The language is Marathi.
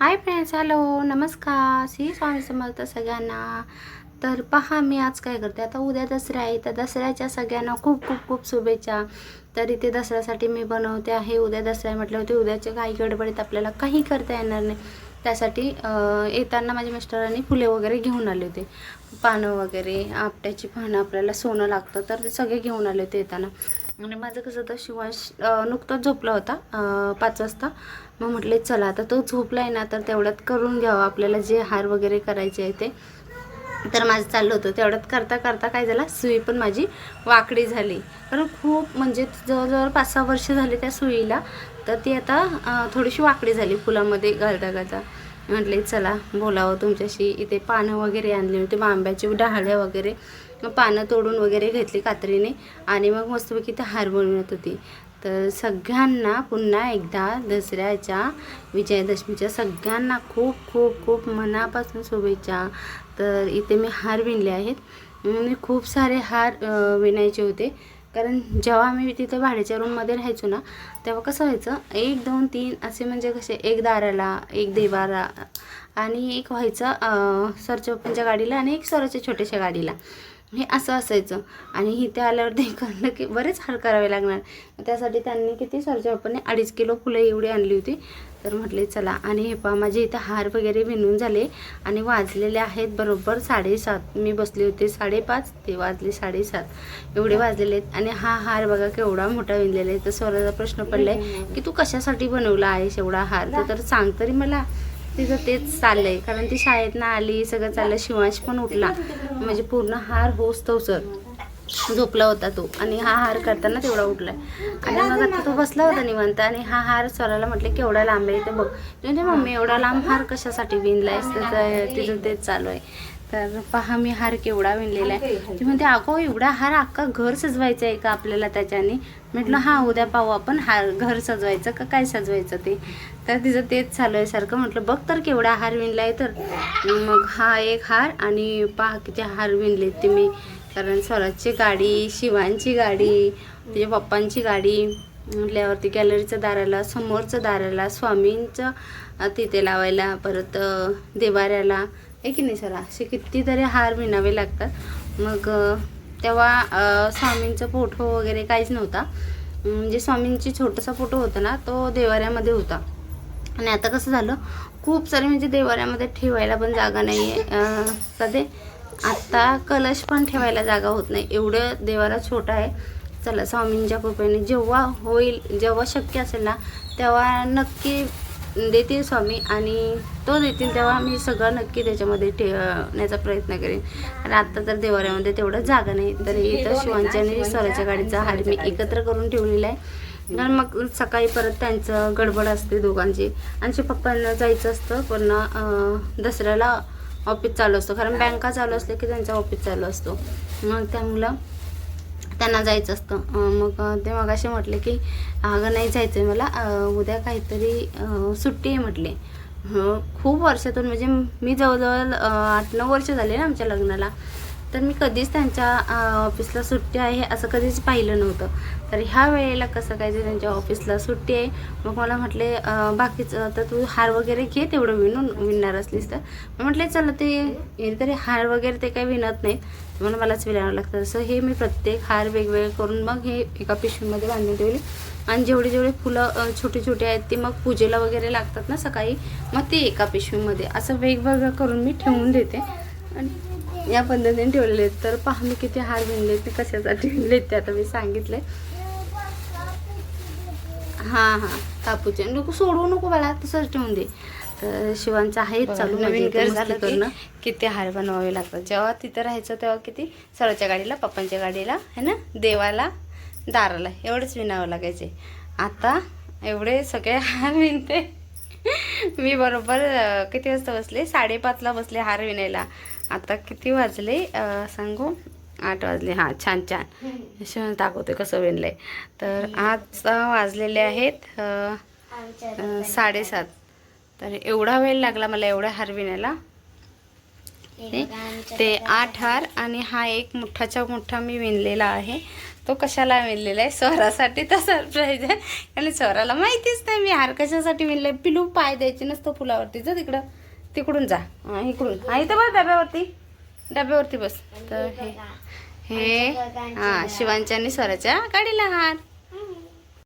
हाय फ्रेंड्स हॅलो नमस्कार. श्री स्वामी समर्थ सगळ्यांना. तर पहा मी आज काय करते? आता उद्या दसरा आहे. तर दसऱ्याच्या सगळ्यांना खूप खूप खूप शुभेच्छा. तर इथे दसऱ्यासाठी मी बनवते आहे. उद्या दसरा म्हटलं होते उद्याच्या काही गडबडीत आपल्याला काही करता येणार नाही. त्यासाठी येताना माझ्या मिस्टरांनी फुले वगैरे घेऊन आले होते. पानं वगैरे आपट्याची पानं आपल्याला सोनं लागतं तर ते सगळे घेऊन आले होते येताना. आणि माझं कसं होतं शिवांश नुकताच झोपला होता पाच वाजता. मग म्हटले चला आता तो झोपला आहे ना तर तेवढ्यात करून घ्यावं. आपल्याला जे हार वगैरे करायचे आहे ते. तर माझं चाललं होतं. तेवढ्यात करता करता काय झालं सुई पण माझी वाकडी झाली. कारण खूप म्हणजे जवळजवळ पाच सहा वर्ष झाली त्या सुईला. तर ती आता थोडीशी वाकडी झाली फुलामध्ये घालता घालता म्हटले चला बोलावं तुमच्याशी. इथे पानं वगैरे आणली होती आंब्याची डहाळ्या वगैरे. मग पानं तोडून वगैरे घेतली कात्रीने आणि मग मस्तपैकी ते हार बनवत होती. तर सगळ्यांना पुन्हा एकदा दसऱ्याच्या विजयादशमीच्या सगळ्यांना खूप खूप खूप मनापासून शुभेच्छा. तर इथे मी हार विणले आहेत. मी खूप सारे हार विणायचे होते. कारण जेव्हा आम्ही तिथे भाड्याच्या रूममध्ये राहायचो ना तेव्हा कसं व्हायचं एक दोन तीन असे म्हणजे कसे एक दाराला एक देवारा आणि एक व्हायचं सरचोपणच्या गाडीला आणि एक सरच्या छोट्याशा गाडीला. हे असं असायचं. आणि इथे आल्यावर ते कळलं की बरेच हार करावे लागणार. त्यासाठी त्यांनी किती सरच्या अडीच किलो फुलं एवढी आणली होती. तर म्हटले चला. आणि हे पहा माझे इथं हार वगैरे विणून झाले आणि वाजलेले आहेत बरोबर साडेसात. मी बसले होते साडेपाच ते वाजले साडेसात. एवढे वाजलेले आहेत आणि हा हार बघा केवढा मोठा विणलेला आहे. तर स्वराचा प्रश्न पडलाय की तू कशासाठी बनवला आहेस एवढा हार? तर- तर सांग तरी मला. तिचं तेच चाललंय. कारण ती शाळेतनं आली सगळं चाललं शिवांश पण उठला. म्हणजे पूर्ण हार होस सर झोपला होता तो आणि हा हार करताना तेवढा उठलाय. आणि मग आता तो बसला होता निवांत आणि हा हार स्वराला म्हटलं केवढा लांब आहे ते बघ. म्हणजे मम्मी एवढा लांब हार कशासाठी विणलाय त्याचं तिचं तेच चालू आहे. तर पहा मी हार केवढा विणलेला आहे. ती म्हणते अगो एवढा हार अख्खा घर सजवायचं आहे का आपल्याला त्याच्याने? म्हटलं हा उद्या पाहू आपण हार घर सजवायचं का काय सजवायचं ते. तर तिचं तेच चालू आहे सारखं. म्हटलं बघ तर केवढा हार विणलाय तर. मग हा एक हार आणि पहा किती हार विणलेत ते मी. कारण स्वराजची गाडी शिवांची गाडी म्हणजे पप्पांची गाडी म्हटल्यावरती गॅलरीचं दाराला समोरचं दाराला स्वामींचं तिथे लावायला परत देवाऱ्याला. आहे की नाही सर? असे कितीतरी हार विणावे लागतात. मग तेव्हा स्वामींचा फोटो वगैरे काहीच नव्हता. म्हणजे स्वामींची छोटासा फोटो होता ना तो देवाऱ्यामध्ये होता. आणि आता कसं झालं? खूप सारे म्हणजे देवाऱ्यामध्ये ठेवायला पण जागा नाही आहे सध्या आत्ता कलश पण ठेवायला जागा होत नाही. एवढं देवारा छोटा आहे. चला स्वामींच्या कृपेने जेव्हा होईल जेव्हा शक्य असेल ना तेव्हा नक्की देतील स्वामी आणि तो देतील तेव्हा मी सगळं नक्की त्याच्यामध्ये ठेवण्याचा प्रयत्न करेन. आणि आत्ता तर देवाऱ्यामध्ये तेवढं जागा नाही. तर इथं शिवांच्या आणि स्वराच्या गाडीचा हार मी एकत्र करून ठेवलेला आहे. कारण मग सकाळी परत त्यांचं गडबड असते दोघांची. आणि पप्पांना जायचं असतं अं, दसऱ्याला ऑफिस चालू असतो. कारण बँका चालू असले की त्यांचा ऑफिस चालू असतो. मग त्यामुळं त्यांना जायचं असतं. मग ते मग असे म्हटले की अगं नाही जायचं आहे मला उद्या काहीतरी सुट्टी आहे म्हटले. खूप वर्षातून म्हणजे मी जवळजवळ आठ नऊ वर्ष झाले ना आमच्या लग्नाला. तर मी कधीच त्यांच्या ऑफिसला सुट्टी आहे असं कधीच पाहिलं नव्हतं. तर ह्या वेळेला कसं काय ते त्यांच्या ऑफिसला सुट्टी आहे मग मला म्हटले बाकीचं तर तू हार वगैरे घे तेवढं विणून विणणार असलीस तर. मी म्हटले चला ते तरी हार वगैरे ते काही विणत नाहीत. म्हणून मलाच विणावं लागतं. असं हे मी प्रत्येक हार वेगवेगळे करून मग हे एका पिशवीमध्ये बांधून ठेवले. आणि जेवढे जेवढे फुलं छोटे छोटे आहेत ते मग पूजेला वगैरे लागतात ना सकाळी मग ते एका पिशवीमध्ये. असं वेगवेगळं करून मी ठेवून देते. आणि या पद्धतीने ठेवलेले आहेत. तर पहा मी किती हार विणले ते कशासाठी विणलेत ते आता मी सांगितले हां हां. कापूचे. नको सोडवू नको बाळा तसंच ठेवून दे. तर शिवांचं आहे चालू नवीन घर झालं करणं. किती हार बनवावे लागतात. जेव्हा तिथं राहायचं तेव्हा किती? सराच्या गाडीला पप्पांच्या गाडीला है ना? देवाला दाराला. एवढेच विणावं लागायचे. आता एवढे सगळे हार विणते. मी बरोबर किती वाजता बसले? साडेपाचला बसले हार विणायला. आता किती वाजले? सांगू? आठ वाजले. हां छान छान. शिवण दाखवते कसं विणलंय. तर आज वाजलेले आहेत साडेसात. तर एवढा वेळ लागला मला एवढा हार विणायला. ते आठ हार आणि हा एक मोठाच्या मोठा मी विणलेला आहे. तो कशाला विणलेला आहे? स्वरासाठी तर सरप्राईज आहे. आणि स्वराला माहितीच नाही मी हार कशासाठी विणले पिलू पाय द्यायचे नसतं फुलावरती. जा तिकडं. तिकडून जा. इकडून. हा इथं बस डब्यावरती. डब्यावरती बस. तर हे हे हा शिवांच्या आणि स्वराच्या काढीला हार.